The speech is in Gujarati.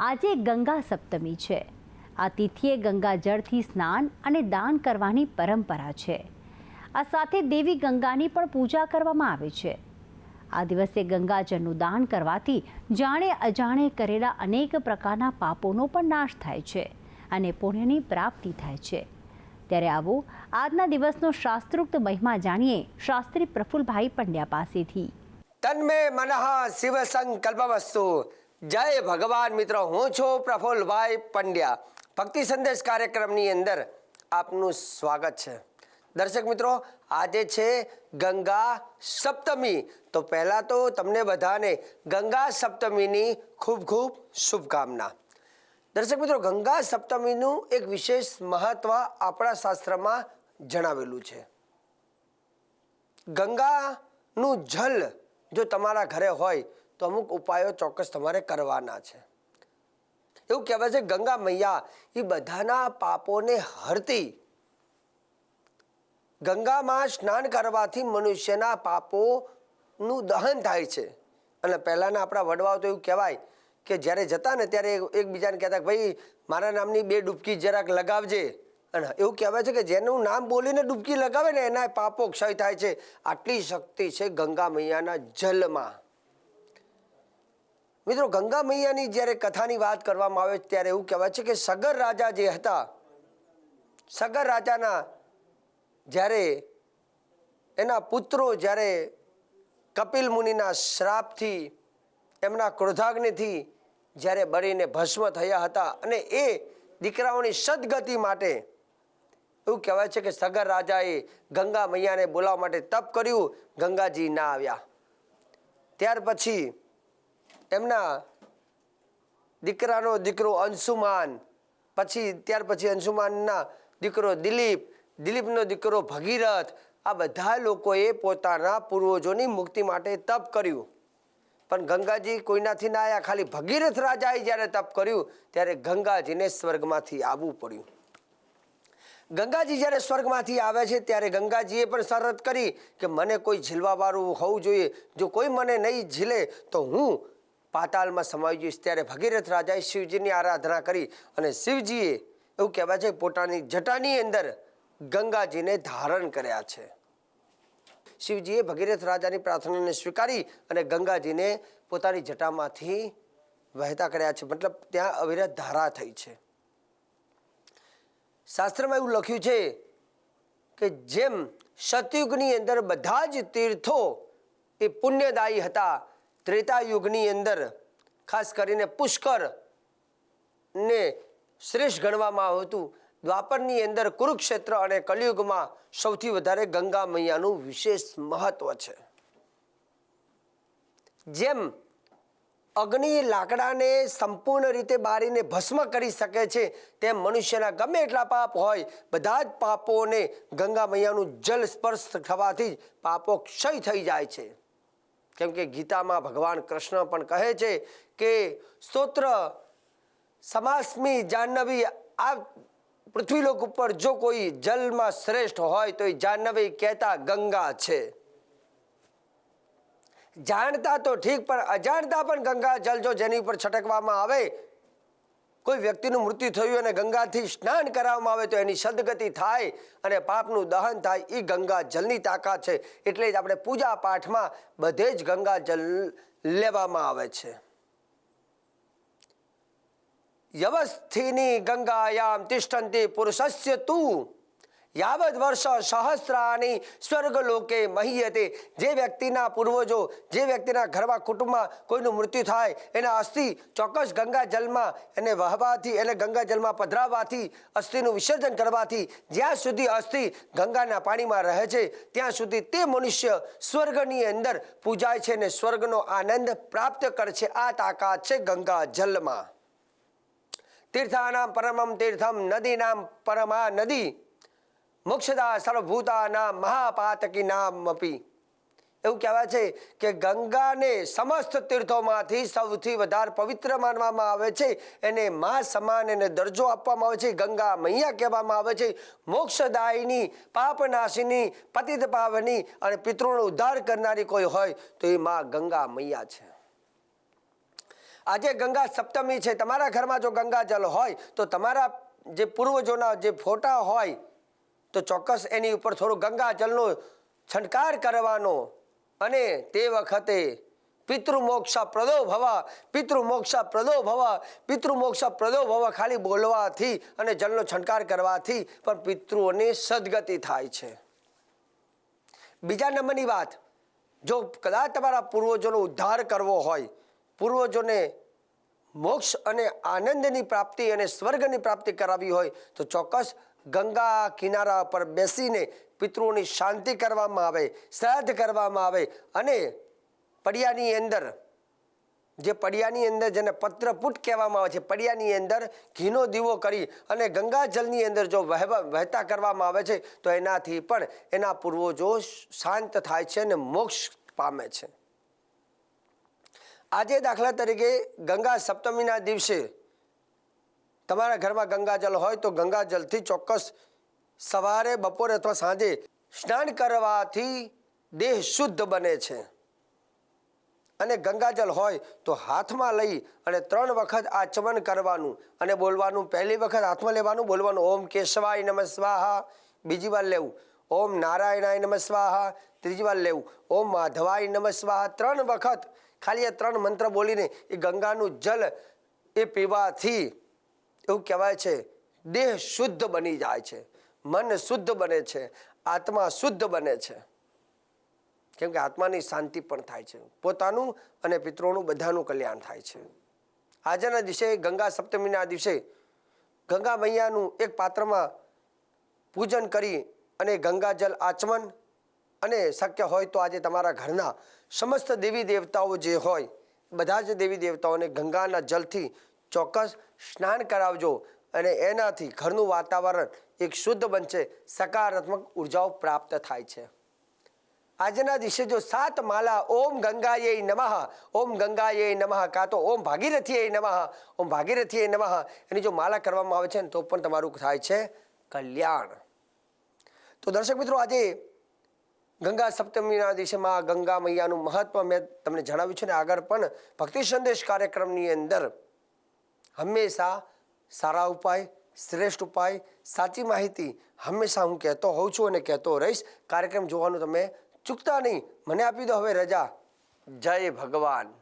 આજે ગંગા સપ્તમી છે. આ તિથિએ ગંગા જળથી સ્નાન અને દાન કરવાની પરંપરા છે. આ સાથે દેવી ગંગાની પણ પૂજા કરવામાં આવે છે. આ દિવસે ગંગાજળનું દાન કરવાથી જાણે અજાણે કરેલા અનેક પ્રકારના પાપોનો પણ નાશ થાય છે અને પુણ્યની પ્રાપ્તિ થાય છે. ત્યારે આવો આજના દિવસનો શાસ્ત્રોક્ત મહિમા જાણીએ શાસ્ત્રી પ્રફુલભાઈ પંડ્યા પાસેથી. તન્મે મનઃ શિવ સંકલ્પવસ્તુ જય ભગવાન મિત્રો, હું છું પ્રફુલભાઈ પંડ્યા. ભક્તિ સંદેશ કાર્યક્રમની અંદર આપનું સ્વાગત છે. દર્શક મિત્રો, આજે છે ગંગા સપ્તમી. તો પહેલાં તો તમને બધાને ગંગા સપ્તમીની ખૂબ ખૂબ શુભકામના. દર્શક મિત્રો, ગંગા સપ્તમીનું એક વિશેષ મહત્વ આપણા શાસ્ત્રમાં જણાવેલું છે. ગંગાનું જલ જો તમારા ઘરે હોય તો અમુક ઉપાયો ચોક્કસ તમારે કરવાના છે. એવું કહેવાય છે ગંગા મૈયા એ બધાના પાપોને હરતી. ગંગામાં સ્નાન કરવાથી મનુષ્યના પાપોનું દહન થાય છે. અને પહેલાંના આપણા વડવાઓ તો એવું કહેવાય કે જ્યારે જતા ને ત્યારે એકબીજાને કહેતા ભાઈ, મારા નામની બે ડૂબકી જરાક લગાવજે. અને એવું કહેવાય છે કે જેનું નામ બોલીને ડૂબકી લગાવે ને એના પાપો ક્ષય થાય છે. આટલી શક્તિ છે ગંગા મૈયાના જલમાં. મિત્રો, ગંગા મૈયાની જ્યારે કથાની વાત કરવામાં આવે ત્યારે એવું કહેવાય છે કે સગર રાજા જે હતા, સગર રાજાના જ્યારે એના પુત્રો જ્યારે કપિલ મુનિના શ્રાપથી, એમના ક્રોધાગ્નિથી જ્યારે બળીને ભસ્મ થયા હતા અને એ દીકરાઓની સદગતિ માટે એવું કહેવાય છે કે સગર રાજાએ ગંગા મૈયાને બોલાવવા માટે તપ કર્યું, ગંગાજી ના આવ્યા. ત્યાર પછી એમના દીકરાનો દીકરો અંશુમાન, પછી ત્યાર પછી અંશુમાનના દીકરો દિલીપ, દિલીપનો દીકરો ભગીરથ, આ બધા લોકોએ પોતાના પૂર્વજોની મુક્તિ માટે તપ કર્યું. પણ ગંગાજી કોઈનાથી ના આવ્યા ખાલી ભગીરથ રાજાએ જ્યારે તપ કર્યું, ત્યારે ગંગાજીને સ્વર્ગમાંથી આવવું પડ્યું. ગંગાજી જ્યારે સ્વર્ગમાંથી આવે છે, ત્યારે ગંગાજીએ પણ શરત કરી કે મને કોઈ ઝીલવાવાળું હોવું જોઈએ. જો કોઈ મને નહીં ઝીલે, તો હું પાતાળમાં સમાઈ જઈશ ત્યારે ભગીરથ રાજાએ શિવજીની આરાધના કરી અને શિવજીએ એવું કહેવાય છે, પોતાની જટાની અંદર ગંગાજીને ધારણ કર્યા છે. શિવજીએ ભગીરથ રાજાની પ્રાર્થનાને સ્વીકારી અને ગંગાજીને પોતાની જટામાંથી વહેતા કર્યા છે. મતલબ ત્યાં અવિરત ધારા થઈ છે. શાસ્ત્રમાં એવું લખ્યું છે કે જેમ સતયુગની અંદર બધા જ તીર્થો એ પુણ્યદાયી હતા ત્રેતા યુગની અંદર ખાસ કરીને પુષ્કર ને શ્રેષ્ઠ ગણવામાં આવતું દ્વાપરની અંદર કુરુક્ષેત્ર અને કલિયુગમાં સૌથી વધારે ગંગા મૈયાનું વિશેષ મહત્વ છે. જેમ અગ્નિ લાકડાને સંપૂર્ણ રીતે બારીને ભસ્મ કરી શકે છે, તેમ મનુષ્યના ગમે એટલા પાપ હોય, બધા જ પાપોને ગંગા મૈયાનું જલ સ્પર્શ થવાથી જ પાપો ક્ષય થઈ જાય છે. કેમ કે ગીતામાં ભગવાન કૃષ્ણ પણ કહે છે કે સ્તોત્ર સમાસમી જાહ્નવી, આ પૃથ્વીલોક ઉપર જો કોઈ જલમાં શ્રેષ્ઠ હોય તો એ જાહ્નવી કહેતા ગંગા છે. જાણતા તો ઠીક, પણ અજાણતા પણ ગંગા જલ જો જેની ઉપર છટકવામાં આવે કોઈ વ્યક્તિનું મૃત્યુ થયું અને ગંગાથી સ્નાન કરાવવામાં આવે તો એની સદગતિ થાય અને પાપનું દહન થાય એ ગંગા જલની તાકાત છે. એટલે જ આપણે પૂજા પાઠમાં બધે જ ગંગા જલ લેવામાં આવે છે. યવસ્થિની ગંગાયામ તિષ્ઠંતી પુરુષસ્ય તું. યાવદ વર્ષ સહસ્રાની સ્વર્ગલોકે મહીયતે જે વ્યક્તિના પૂર્વજો, જે વ્યક્તિના ઘરમાં કુટુંબમાં કોઈનું મૃત્યુ થાય, એના અસ્થિ ચોક્કસ ગંગા જલમાં એને વહવાથી, એને ગંગા જલમાં પધરાવવાથી, અસ્થિનું વિસર્જન કરવાથી, જ્યાં સુધી અસ્થિ ગંગાના પાણીમાં રહે છે, ત્યાં સુધી તે મનુષ્ય સ્વર્ગની અંદર પૂજાય છે અને સ્વર્ગનો આનંદ પ્રાપ્ત કરે છે. આ તાકાત છે ગંગા જલમાં. તીર્થાનામ પરમમ તીર્થમ નદીનામ પરમા નદી. મોક્ષદા સર્વભૂતાના મહાપાતકી નામ અપી. એવું કહેવાય છે કે ગંગાને સમસ્ત તીર્થોમાંથી સૌથી વધારે પવિત્ર માનવામાં આવે છે. એને મા સમાન એને દરજ્જો આપવામાં આવે છે. ગંગા મૈયા કહેવામાં આવે છે. મોક્ષદાયીની, પાપનાશીની, પતિત પાવની અને પિતૃનો ઉદ્ધાર કરનારી કોઈ હોય તો એ મા ગંગા મૈયા છે. આજે ગંગા સપ્તમી છે. તમારા ઘરમાં જો ગંગા જલ હોય તો તમારા જે પૂર્વજોના જે ફોટા હોય તો ચોક્કસ એની ઉપર થોડું ગંગાજળનો છંટકાર કરવાનો અને તે વખતે પિતૃમોક્ષ પ્રદો ભવા પિતૃમોક્ષ પ્રદો ભવા પિતૃમોક્ષ પ્રદો ભવા ખાલી બોલવાથી અને જળનો છંટકાર કરવાથી પણ પિતૃઓની સદગતિ થાય છે. બીજા નંબરની વાત, જો કદાચ તમારા પૂર્વજોનો ઉદ્ધાર કરવો હોય, પૂર્વજોને મોક્ષ અને આનંદની પ્રાપ્તિ અને સ્વર્ગની પ્રાપ્તિ કરાવી હોય, તો ચોક્કસ ગંગા કિનારા પર બેસીને પિતૃઓની શાંતિ કરવામાં આવે, શ્રાદ્ધ કરવામાં આવે અને પડિયાની અંદર, જે પડિયાની અંદર જેને પત્રપુટ કહેવામાં આવે છે, પડિયાની અંદર ઘીનો દીવો કરી અને ગંગાજળની અંદર જો વહેવા, વહેતા કરવામાં આવે છે, તો એનાથી પણ એના પૂર્વજો શાંત થાય છે અને મોક્ષ પામે છે. આજે દાખલા તરીકે ગંગા સપ્તમીના દિવસે તમારા ઘરમાં ગંગાજળ હોય તો ગંગાજળથી ચોક્કસ સવારે, બપોરે અથવા સાંજે સ્નાન કરવાથી દેહ શુદ્ધ બને છે. અને ગંગાજળ હોય તો હાથમાં લઈ અને ત્રણ વખત આચમન કરવાનું અને બોલવાનું. પહેલી વખત હાથમાં લેવાનું, બોલવાનું ઓમ કેશવાય નમ સ્વાહા. બીજી વાર લેવું ઓમ નારાયણાય નમ સ્વાહા. ત્રીજી વાર લેવું ઓમ માધવાય નમ સ્વાહા. ત્રણ વખત ખાલી આ ત્રણ મંત્ર બોલીને એ ગંગાનું જલ એ પીવાથી એવું કહેવાય છે, દેહ શુદ્ધ બની જાય છે, મન શુદ્ધ બને છે, આત્મા શુદ્ધ બને છે. કેમ કે આત્માની શાંતિ પણ થાય છે, પોતાનું અને પિતૃઓનું બધાનું કલ્યાણ થાય છે. આજના દિવસે, ગંગા સપ્તમીના દિવસે ગંગા મૈયાનું એક પાત્રમાં પૂજન કરી અને ગંગાજલ આચમન અને શક્ય હોય તો આજે તમારા ઘરના સમસ્ત દેવી દેવતાઓ જે હોય, બધા જ દેવી દેવતાઓને ગંગાના જલથી ચોક્કસ સ્નાન કરાવજો અને એનાથી ઘરનું વાતાવરણ એક શુદ્ધ બનશે. સકારાત્મક ઉર્જાઓ પ્રાપ્ત થાય છે. આજના દિવસે જો સાત માલા ઓમ ગંગાયે નમઃ, ઓમ ગંગાયે નમઃ, કાં તો ઓમ ભાગીરથીએ નમઃ, ઓમ ભાગીરથીએ નમઃ, એની જો માલા કરવામાં આવે છે ને તો પણ તમારું થાય છે કલ્યાણ. તો દર્શક મિત્રો, આજે ગંગા સપ્તમીના દિવસે માં ગંગા મૈયાનું મહત્વ મેં તમને જણાવ્યું છે ને આગળ પણ ભક્તિ સંદેશ કાર્યક્રમની અંદર હંમેશા સારા ઉપાય, શ્રેષ્ઠ ઉપાય, સાચી માહિતી હંમેશા હું કહેતો હોઉં છું અને કહેતો રહીશ. કાર્યક્રમ જોવાનું તમે ચૂકતા નહીં. મને આપી દો હવે રજા. જય ભગવાન.